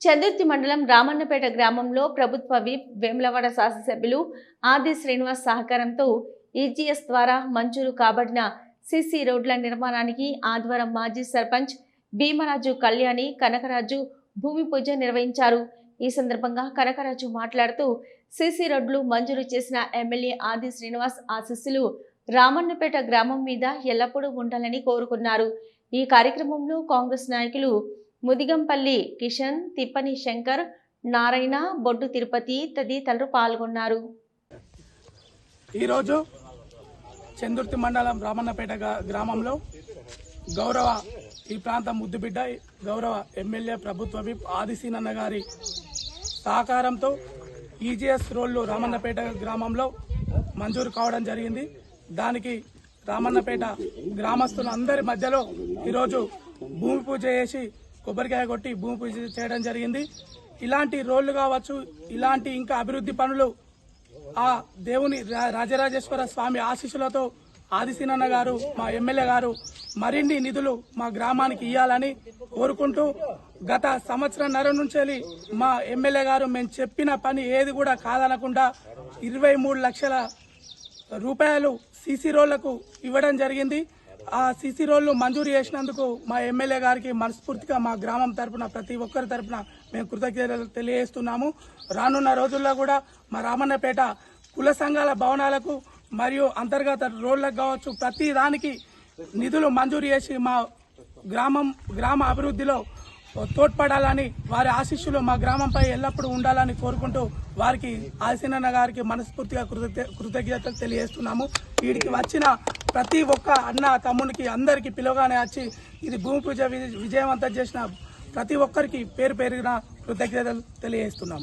చందుర్తి మండలం రామన్నపేట గ్రామంలో ప్రభుత్వ విప్ వేములవాడ శాసనసభ్యులు ఆది శ్రీనివాస్ సహకారంతో ఈజీఎస్ ద్వారా మంజూరు కాబడిన సిసి రోడ్ల నిర్మాణానికి ఆదివారం మాజీ సర్పంచ్ భీమరాజు కళ్యాణి కనకరాజు భూమి పూజ నిర్వహించారు. ఈ సందర్భంగా కనకరాజు మాట్లాడుతూ సిసి రోడ్లు మంజూరు చేసిన ఎమ్మెల్యే ఆది శ్రీనివాస్ ఆశీస్సులు రామన్నపేట గ్రామం మీద ఎల్లప్పుడూ ఉండాలని కోరుకున్నారు. ఈ కార్యక్రమంలో కాంగ్రెస్ నాయకులు ముదిగంపల్లి కిషన్ తిప్పని శంకర్ నారాయణ బొడ్డు తిరుపతి తదితరులు పాల్గొన్నారు. ఈరోజు చందుర్తి మండలం రామన్నపేట గ్రామంలో గౌరవ ఈ ప్రాంతం ముద్దుబిడ్డ గౌరవ ఎమ్మెల్యే ప్రభుత్వ విప్ ఆదిశీనన్న గారి సహకారంతో ఈజీఎస్ రోడ్లు రామన్నపేట గ్రామంలో మంజూరు కావడం జరిగింది. దానికి రామన్నపేట గ్రామస్తులందరి మధ్యలో ఈరోజు భూమి పూజ చేసి కొబ్బరికాయ కొట్టి భూమి పూజ చేయడం జరిగింది. ఇలాంటి రోళ్ళు కావచ్చు ఇలాంటి ఇంకా అభివృద్ధి పనులు ఆ దేవుని రా- రాజరాజేశ్వర స్వామి ఆశీస్సులతో ఆదిశీనన్న గారు మా ఎమ్మెల్యే గారు మరిన్ని నిధులు మా గ్రామానికి ఇవ్వాలని కోరుకుంటూ గత సంవత్సరంన్నర నుంచి మా ఎమ్మెల్యే గారు మేము చెప్పిన పని ఏది కూడా కాదనకుండా ఇరవై మూడు లక్షల రూపాయలు సీసీ రోళ్ళకు ఇవ్వడం జరిగింది. ఆ సీసీ రోడ్లు మంజూరు చేసినందుకు మా ఎమ్మెల్యే గారికి మనస్ఫూర్తిగా మా గ్రామం తరపున ప్రతి ఒక్కరి తరపున మేము కృతజ్ఞతలు తెలియజేస్తున్నాము. రానున్న రోజుల్లో కూడా మా రామన్నపేట కుల సంఘాల భవనాలకు మరియు అంతర్గత రోడ్లకు కావచ్చు ప్రతి దానికి నిధులు మంజూరు చేసి మా గ్రామం గ్రామ అభివృద్ధిలో తోడ్పడాలని వారి ఆశీస్సులు మా గ్రామంపై ఎల్లప్పుడూ ఉండాలని కోరుకుంటూ వారికి ఆశీనన్న గారికి మనస్ఫూర్తిగా కృతజ్ఞతలు తెలియజేస్తున్నాము. వీడికి వచ్చిన ప్రతి ఒక్క అన్న తమ్మునికి అందరికీ పిలువగానే వచ్చి ఇది భూమి పూజ విజయవంతం చేసిన ప్రతి ఒక్కరికి పేరు పేరున కృతజ్ఞతలు తెలియజేస్తున్నాం.